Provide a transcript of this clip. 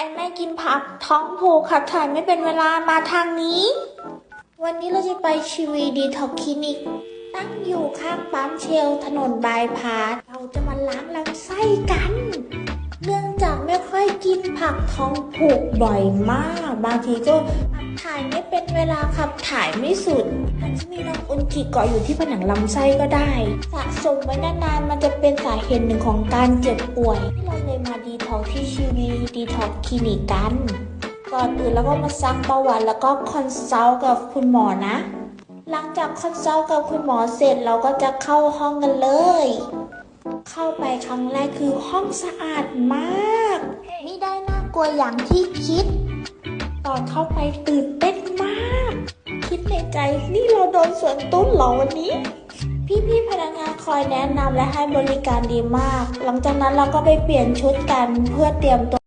รไม่กินผักท้องผูกขับถ่ายไม่เป็นเวลามาทางนี้ วันนี้เราจะไปชีวีดีท็อกคลินิก ตั้งอยู่ข้างปั๊มเชล ถนนบายพาสเราจะมาล้างลำไส้กัน เนื่องจากไม่ค่อยกินผักท้องผูกบ่อยมาก บางทีก็ ถ่ายไม่เป็นเวลาขับถ่ายไม่สุดอาจจะมีน้ำอุนจิเกาะอยู่ที่ผนังลำไส้ก็ได้ สะสมไว้นานๆมันจะเป็นสาเหตุหนึ่งของการเจ็บป่วยที่เราเลยมาดีท็อกที่ชีวีดีท็อกคลินิกกันก่อนอื่นแล้วก็มาซักประวัติแล้วก็คอนซัลท์กับคุณหมอนะ หลังจากคอนซัลท์กับคุณหมอเสร็จเราก็จะเข้าห้องกันเลย เข้าไปครั้งแรกคือห้องสะอาดมาก ไม่ได้น่ากลัวอย่างที่คิด ตอนเข้าไปตื่นเต้นมาก คิดในใจนี่เราโดนสวนตุ้นเหรอวันนี้ พี่ๆพนักงานคอยแนะนำและให้บริการดีมาก หลังจากนั้นเราก็ไปเปลี่ยนชุดกันเพื่อเตรียมตัว